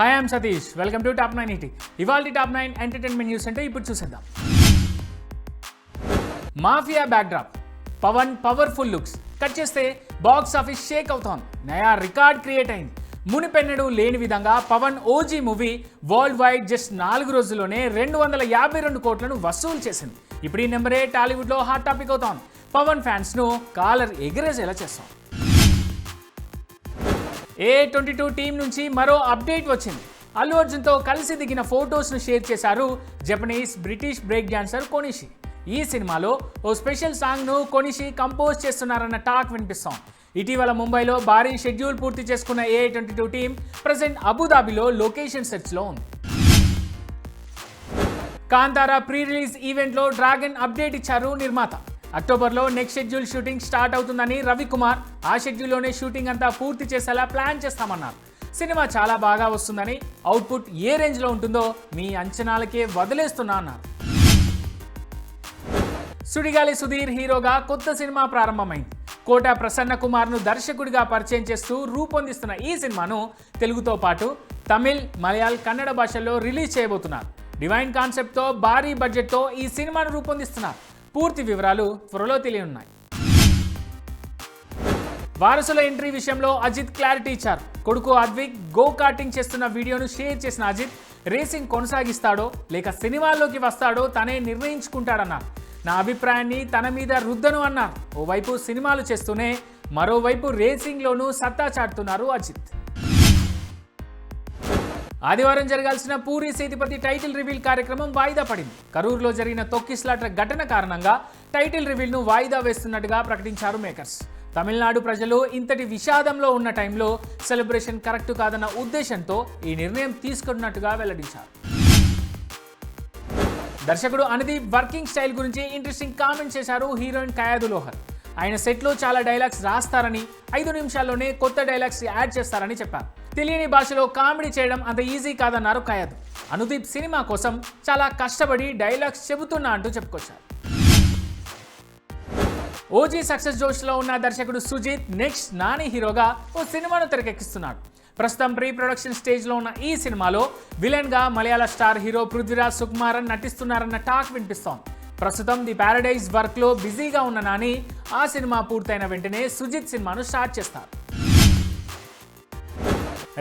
Hi I'm Satish welcome to top nine ET ఇవాళ top nine entertainment news అంటే ఇప్పుడు చూసేద్దాం. Mafia backdrop Pawan powerful looks cut చేస్తే box office shake అవుతాం నయా రికార్డ్ క్రియేట్ అయింది. మునిపెన్నడు లేని విధంగా Pawan OG movie worldwide just నాలుగు రోజుల్లోనే రెండు వందల యాభై రెండు కోట్లను వసూలు చేసింది. ఇప్పుడు ఈ నెంబరే టాలీవుడ్లో హాట్ టాపిక్ అవుతాం పవన్ ఫ్యాన్స్ను కాలర్ ఎగిరేసేలా చేస్తాం ఏ ట్వంటీ టూ టీం నుంచి మరో అప్డేట్ వచ్చింది. అల్లు అర్జున్తో కలిసి దిగిన ఫొటోస్ను షేర్ చేశారు Japanese British break dancer Konishi. ఈ సినిమాలో ఓ స్పెషల్ సాంగ్ను కొనిషి కంపోజ్ చేస్తున్నారన్న టాక్ వినిపిస్తాం ఇటీవల ముంబైలో భారీ షెడ్యూల్ పూర్తి చేసుకున్న A twenty two team present అబుదాబిలో location సెర్చ్లో ఉంది. కాంతారా ప్రీ రిలీజ్ ఈవెంట్లో డ్రాగన్ అప్డేట్ ఇచ్చారు నిర్మాత. అక్టోబర్లో నెక్స్ట్ షెడ్యూల్ షూటింగ్ స్టార్ట్ అవుతుందని రవికుమార్ ఆ షెడ్యూల్లోనే షూటింగ్ అంతా పూర్తి చేసేలా ప్లాన్ చేస్తామన్నారు. సినిమా చాలా బాగా వస్తుందని అవుట్పుట్ ఏ రేంజ్లో ఉంటుందో మీ అంచనాలకే వదిలేస్తున్నా అన్నారు. సుడిగాలి సుధీర్ హీరోగా కొత్త సినిమా ప్రారంభమైంది. కోట ప్రసన్న కుమార్ను దర్శకుడిగా పరిచయం చేస్తూ రూపొందిస్తున్న ఈ సినిమాను తెలుగుతో పాటు తమిళ్ మలయాళ్ కన్నడ భాషల్లో రిలీజ్ చేయబోతున్నారు. డివైన్ కాన్సెప్ట్తో భారీ బడ్జెట్తో ఈ సినిమాను రూపొందిస్తున్నారు. పూర్తి వివరాలు త్వరలో తెలియనున్నాయి. వారసుల ఎంట్రీ విషయంలో అజిత్ క్లారిటీ ఇచ్చారు. కొడుకు అద్విక్ గో కార్టింగ్ చేస్తున్న వీడియోను షేర్ చేసిన అజిత్ రేసింగ్ కొనసాగిస్తాడో లేక సినిమాల్లోకి వస్తాడో తనే నిర్ణయించుకుంటాడన్నారు. నా అభిప్రాయాన్ని తన మీద రుద్దను అన్నారు. ఓవైపు సినిమాలు చేస్తూనే మరోవైపు రేసింగ్లోనూ సత్తా చాటుతున్నారు అజిత్. ఆదివారం జరగాల్సిన పూరి సేతుపతి టైటిల్ రివీల్ కార్యక్రమం వాయిదా పడింది. కరూరులో జరిగిన తొక్కిస్లాట ఘటన కారణంగా టైటిల్ రివీల్ను వాయిదా వేస్తున్నట్టుగా ప్రకటించారు మేకర్స్. తమిళనాడు ప్రజలు ఇంతటి విషాదంలో ఉన్న టైంలో సెలబ్రేషన్ కరెక్ట్ కాదన్న ఉద్దేశంతో ఈ నిర్ణయం తీసుకున్నట్టుగా వెల్లడించారు. దర్శకుడు అనుదీప్ వర్కింగ్ స్టైల్ గురించి ఇంట్రెస్టింగ్ కామెంట్ చేశారు హీరోయిన్ కయాదు లోహర్. ఆయన సెట్లో చాలా డైలాగ్స్ రాస్తారని ఐదు నిమిషాల్లోనే కొత్త డైలాగ్స్ యాడ్ చేస్తారని చెప్పారు. తెలియని భాషలో కామెడీ చేయడం అంత ఈజీ కాదన్నారు ఖయాద్ అనుదీప్ సినిమా కోసం చాలా కష్టపడి డైలాగ్స్ చెబుతున్నా అంటూ చెప్పుకొచ్చారు. ఓజీ సక్సెస్ జోష్లో ఉన్న దర్శకుడు సుజిత్ నెక్స్ట్ నాని హీరోగా ఓ సినిమాను తెరకెక్కిస్తున్నాడు. ప్రస్తుతం ప్రీ ప్రొడక్షన్ స్టేజ్లో ఉన్న ఈ సినిమాలో విలన్గా మలయాళ స్టార్ హీరో పృథ్వీరాజ్ సుకుమారన్ నటిస్తున్నారన్న టాక్ వినిపిస్తోంది. ప్రస్తుతం ది ప్యారడైజ్ వర్క్లో బిజీగా ఉన్న నాని ఆ సినిమా పూర్తయిన వెంటనే సుజిత్ సినిమాను స్టార్ట్ చేస్తారు.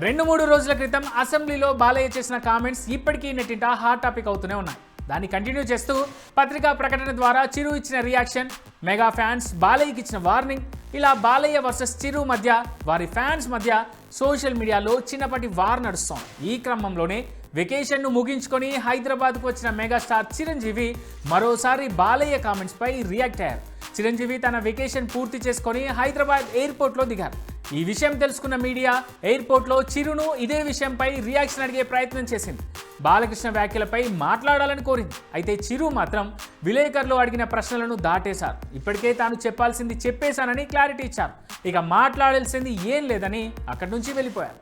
రెండు మూడు రోజుల క్రితం అసెంబ్లీలో బాలయ్య చేసిన కామెంట్స్ ఇప్పటికీ నెట్టింట హాట్ టాపిక్ అవుతూనే ఉన్నాయి. దాన్ని కంటిన్యూ చేస్తూ పత్రికా ప్రకటన ద్వారా చిరు ఇచ్చిన రియాక్షన్ మెగా ఫ్యాన్స్ బాలయ్యకి ఇచ్చిన వార్నింగ్ ఇలా బాలయ్య వర్సెస్ చిరు మధ్య వారి ఫ్యాన్స్ మధ్య సోషల్ మీడియాలో చిన్నపాటి వార్ నడుస్తోంది. ఈ క్రమంలోనే వెకేషన్ను ముగించుకొని హైదరాబాద్కు వచ్చిన మెగాస్టార్ చిరంజీవి మరోసారి బాలయ్య కామెంట్స్పై రియాక్ట్ అయ్యారు. చిరంజీవి తన వెకేషన్ పూర్తి చేసుకొని హైదరాబాద్ ఎయిర్పోర్ట్లో దిగారు. ఈ విషయం తెలుసుకున్న మీడియా ఎయిర్పోర్ట్లో చిరును ఇదే విషయంపై రియాక్షన్ అడిగే ప్రయత్నం చేసింది. బాలకృష్ణ వ్యాఖ్యలపై మాట్లాడాలని కోరింది. అయితే చిరు మాత్రం విలేకరులు అడిగిన ప్రశ్నలను దాటేశారు. ఇప్పటికే తాను చెప్పాల్సింది చెప్పేశానని క్లారిటీ ఇచ్చారు. ఇక మాట్లాడాల్సింది ఏం లేదని అక్కడి నుంచి వెళ్ళిపోయారు.